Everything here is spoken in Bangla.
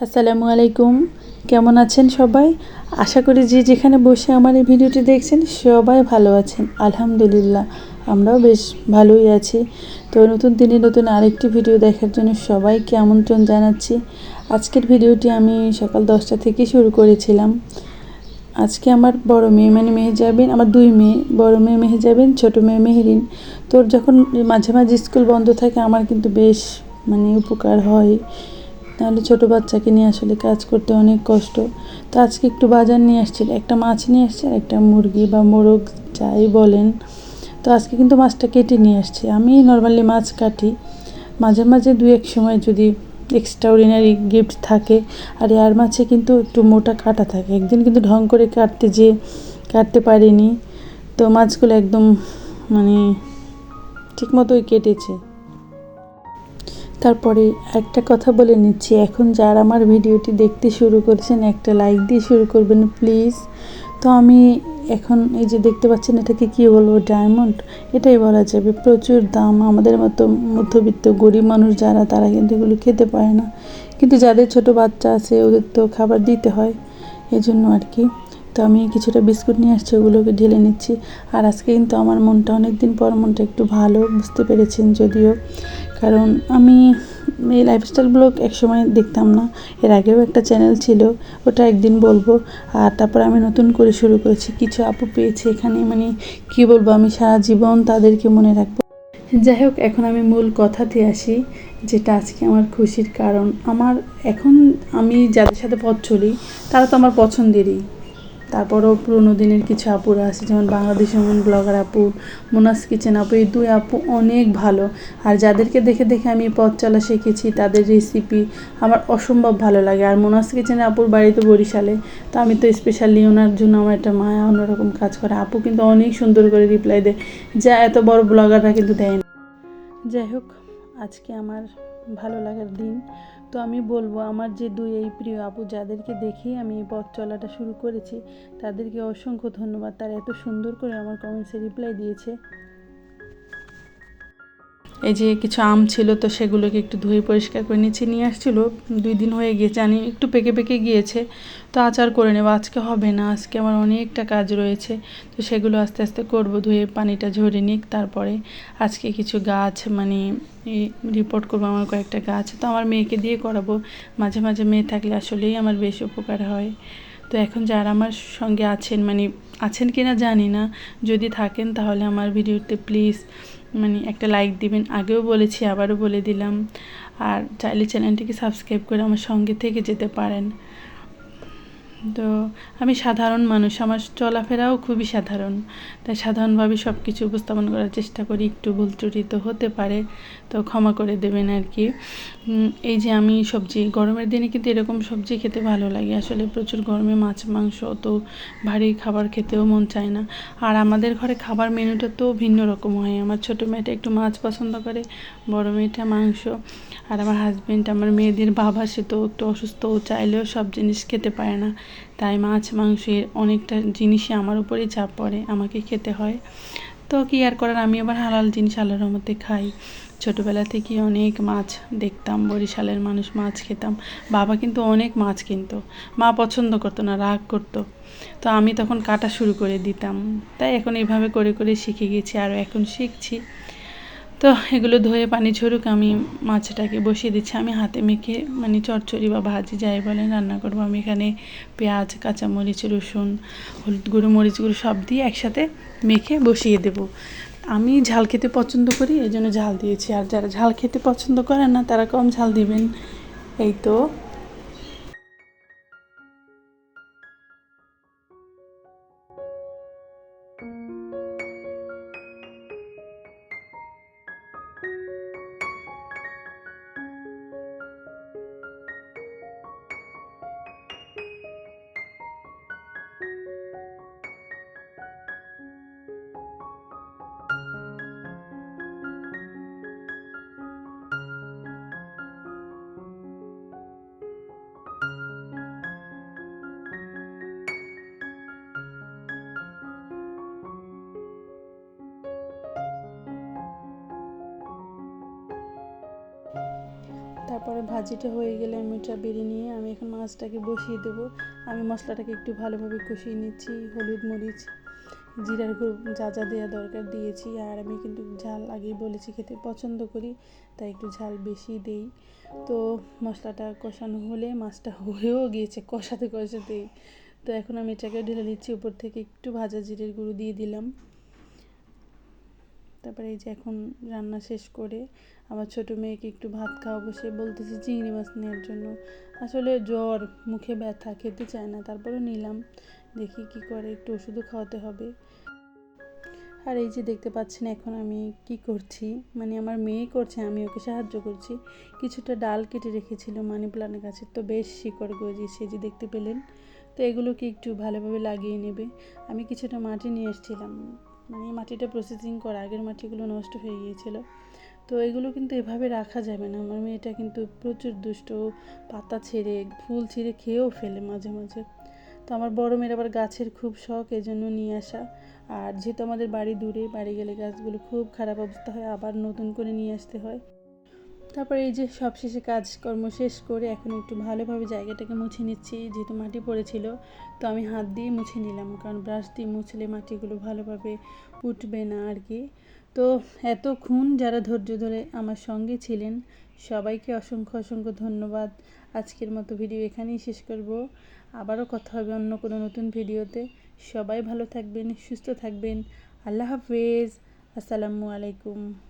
আসসালামু আলাইকুম। কেমন আছেন সবাই? আশা করি যে যেখানে বসে আমার এই ভিডিওটি দেখছেন সবাই ভালো আছেন। আলহামদুলিল্লাহ। আমরাও বেশ ভালোই আছি। তো নতুন দিনে নতুন আরেকটি ভিডিও দেখার জন্য সবাইকে আমন্ত্রণ জানাচ্ছি। আজকের ভিডিওটি আমি সকাল দশটা থেকে শুরু করেছিলাম। আজকে আমার বড় মেয়ে মানে মেহেজাবিন, আমার দুই মেয়ে, বড় মেয়ে মেহেজাবিন, ছোট মেয়ে মেহেরিন। তোর যখন মাঝে মাঝে স্কুল বন্ধ থাকে, আমার কিন্তু বেশ মানে উপকার হয়। তাহলে ছোটো বাচ্চাকে নিয়ে আসলে কাজ করতে অনেক কষ্ট। তো আজকে একটু বাজার নিয়ে আসছিল, একটা মাছ নিয়ে আসছে একটা মুরগি বা মোরগ, যাই বলেন। তো আজকে কিন্তু মাছটা কেটে নিয়ে আসছে। আমি নর্মালি মাছ কাটি। মাঝে মাঝে দু এক সময় যদি এক্সট্রা অর্ডিনারি গিফট থাকে, আর এর মাছে কিন্তু একটু মোটা কাটা থাকে। একদিন কিন্তু ঢং করে কাটতে যে, কাটতে পারিনি, তো মাছগুলো একদম মানে ঠিকমতোই কেটেছে। তারপরে একটা কথা বলে নিচ্ছি, এখন যারা আমার ভিডিওটি দেখতে শুরু করেছেন, একটা লাইক দিয়ে শুরু করবেন প্লিজ তো আমি এখন এই যে দেখতে পাচ্ছেন এটাকে কি বলব ডায়মন্ড এটাই বলা যাবে। প্রচুর দাম। আমাদের মতো মধ্যবিত্ত গরিব মানুষ যারা, তারা কিন্তু এগুলো খেতে পারে না। কিন্তু যাদের ছোট বাচ্চা আছে, ওদের তো খাবার দিতে হয়। এই জন্য আর কি। তো আমি কিছুটা বিস্কুট নিয়ে আসছি, ওগুলোকে ঢেলে নিচ্ছি। আর আজকে কিন্তু আমার মনটা অনেক দিন পর মনটা একটু ভালো বুঝতে পেরেছেন যদিও। কারণ আমি এই লাইফস্টাইল ব্লগ একসময় দেখতাম না। এর আগেও একটা চ্যানেল ছিল, ওটা একদিন বলব। আর তারপর আমি নতুন করে শুরু করেছি। কিছু আপু পেয়েছি এখানে মানে কি বলব, আমি সারা জীবন তাদেরকে মনে রাখব। যাই হোক, এখন আমি মূল কথাতে আসি, যেটা আজকে আমার খুশির কারণ। আমার এখন আমি যাদের সাথে পথ চলি, তারা তো আমার পছন্দেরই। তারপরও পুরোনো দিনের কিছু আপুরা আছে, যেমন বাংলাদেশ এমন ব্লগার আপু মোনাস কিচেন আপু, এই দুই আপু অনেক ভালো। আর যাদেরকে দেখে দেখে আমি পথ চলা শিখেছি, তাদের রেসিপি আমার অসম্ভব ভালো লাগে। আর মোনাস কিচেনে আপুর বাড়িতে বরিশালে, তো আমি তো স্পেশালি ওনার জন্য আমার একটা মায়া অন্যরকম কাজ করে। আপু কিন্তু অনেক সুন্দর করে রিপ্লাই দেয়। যা এত বড় ব্লগাররা কিন্তু দেয় না। যাই হোক, আজকে আমার ভালো লাগার দিন। তো আমি বলব, আমার যে দুই এই প্রিয় আপু, যাদেরকে দেখেই আমি এই পথ চলাটা শুরু করেছি, তাদেরকে অসংখ্য ধন্যবাদ। তারা এত সুন্দর করে আমার কমেন্টসে রিপ্লাই দিয়েছে। এই যে কিছু আম ছিল তো সেগুলোকে একটু ধুয়ে পরিষ্কার করে নিচে নিয়ে আসছিল। দুই দিন হয়ে গিয়েছে আমি একটু পেকে পেকে গিয়েছে। তো আচার করে নেব, আজকে হবে না, আজকে আমার অনেকটা কাজ রয়েছে। তো সেগুলো আস্তে আস্তে করব, ধুয়ে পানিটা ঝরে নিক, তারপরে আজকে কিছু গাছ মানে রিপোর্ট করব আমার কয়েকটা গাছ। তো আমার মেয়েকে দিয়ে করাবো, মাঝে মাঝে মেয়ে থাকলে আসলেই আমার বেশ উপকার হয়। তো এখন যারা আমার সঙ্গে আছেন মানে আছেন কি না জানি না, যদি থাকেন তাহলে আমার ভিডিওতে প্লিজ মানে একটা লাইক দিবেন, আগেও বলেছি, আবারও বলে দিলাম। আর চাইলে চ্যানেলটিকে সাবস্ক্রাইব করে আমার সঙ্গে থেকে যেতে পারেন। তো আমি সাধারণ মানুষ, আমার চলাফেরাও খুবই সাধারণ। তাই সাধারণভাবে সব কিছু উপস্থাপন করার চেষ্টা করি, একটু ভুল ত্রুটি তো হতে পারে, তো ক্ষমা করে দেবেন আর কি এই যে আমি সবজি, গরমের দিনে কিন্তু এরকম সবজি খেতে ভালো লাগে। আসলে প্রচুর গরমে মাছ, মাংস তো ভারী খাবার খেতেও মন চায় না। আর আমাদের ঘরে খাবার মেনুটা তো ভিন্ন রকম হয়। আমার ছোটো মেয়েটা একটু মাছ পছন্দ করে, বড় মেয়েটা মাংস। আর আমার হাজব্যান্ড আমার মেয়েদের বাবা, সে তো একটু অসুস্থ চাইলেও সব জিনিস খেতে পারে না। তাই মাছ মাংসের অনেকটা জিনিসই আমার উপরেই চাপ পড়ে, আমাকে খেতে হয়। তো কি আর করার, আমি আবার হালাল জিনিস আল্লাহর মধ্যে খাই। ছোটোবেলা থেকে অনেক মাছ দেখতাম, বরিশালের মানুষ মাছ খেতাম। বাবা কিন্তু অনেক মাছ কিনতো। মা পছন্দ করতো না, রাগ করতো। তো আমি তখন কাটা শুরু করে দিতাম। তাই এখন এইভাবে করে করে শিখে গেছি, আর এখন শিখছি। তো এগুলো ধুয়ে পানি ছড়ুক আমি মাছটাকে বসিয়ে দিচ্ছি। আমি হাতে মেখে মানে চচ্চড়ি বা ভাজি যাই বলে রান্না করব। আমি এখানে পেঁয়াজ, কাঁচামরিচ, রসুন, হলুদ গুঁড়ো, মরিচ গুঁড়ো সব দিয়ে একসাথে মেখে বসিয়ে দেব। আমি ঝাল খেতে পছন্দ করি এই জন্য ঝাল দিয়েছি। আর যারা ঝাল খেতে পছন্দ করেন না, তারা কম ঝাল দিবেন। এই তো। তারপরে ভাজিটা হয়ে গেলে আমি ওটা বেরিয়ে নিয়ে আমি এখন মাছটাকে বসিয়ে দেবো। আমি মশলাটাকে একটু ভালোভাবে কষিয়ে নিচ্ছি, হলুদ মরিচ, জিরার গুঁড়ো যা যা দেওয়া দরকার দিয়েছি। আর আমি কিন্তু ঝাল আগেই বলেছি খেতে পছন্দ করি, তাই একটু ঝাল বেশি দেই। তো মশলাটা কষানো হলে মাছটা হয়েও গিয়েছে কষাতে, কষাতেই। তো এখন আমি এটাকে ঢেলে নিচ্ছি, উপর থেকে একটু ভাজা জিরের গুঁড়ো দিয়ে দিলাম। তারপরে এই যে এখন রান্না শেষ করে আমার ছোটো মেয়েকে একটু ভাত খাওয়াবো, সে বলতেছে চিংড়ি মাছ নেওয়ার জন্য। আসলে জ্বর, মুখে ব্যথা, খেতে চায় না। তারপরে নিলাম। দেখি কি করে, একটু ওষুধও খাওয়াতে হবে। আর এই যে দেখতে পাচ্ছেন এখন আমি কি করছি। মানে আমার মেয়ে করছে, আমি ওকে সাহায্য করছি। কিছুটা ডাল কেটে রেখেছিল মানি প্লান্টের গাছের। তো বেশ শিকড় গজিয়েছে যে দেখতে পেলেন। তো এগুলোকে একটু ভালোভাবে লাগিয়ে নেবে। আমি কিছুটা মাটি নিয়ে এসেছিলাম। মানে মাটিটা প্রসেসিং করা, আগের মাটিগুলো নষ্ট হয়ে গিয়েছিল। তো এগুলো কিন্তু এভাবে রাখা যাবে না। আমার মেয়েটা কিন্তু প্রচুর দুষ্ট পাতা ছেড়ে, ফুল ছিঁড়ে খেয়েও ফেলে মাঝে মাঝে। তো আমার বড় মেয়ের আবার গাছের খুব শখ এই জন্য নিয়ে আসা। আর যেহেতু আমাদের বাড়ি দূরে, বাড়ি গেলে গাছগুলো খুব খারাপ অবস্থা হয়, আবার নতুন করে নিয়ে আসতে হয়। তারপরে এই যে সব শেষে কাজকর্ম শেষ করে এখন একটু ভালোভাবে জায়গাটাকে মুছে নিচ্ছি, যেহেতু মাটি পড়েছিল, তো আমি হাত দিয়ে মুছে নিলাম, কারণ ব্রাশ দিয়ে মুছলে মাটিগুলো ভালোভাবে উঠবে না আর কি। তো এতক্ষণ যারা ধৈর্য ধরে আমার সঙ্গে ছিলেন, সবাইকে অসংখ্য অসংখ্য ধন্যবাদ। আজকের মতো ভিডিও এখানেই শেষ করব। আবারও কথা হবে অন্য কোনো নতুন ভিডিওতে। সবাই ভালো থাকবেন, সুস্থ থাকবেন। আল্লাহ হাফেজ। আসসালামু আলাইকুম।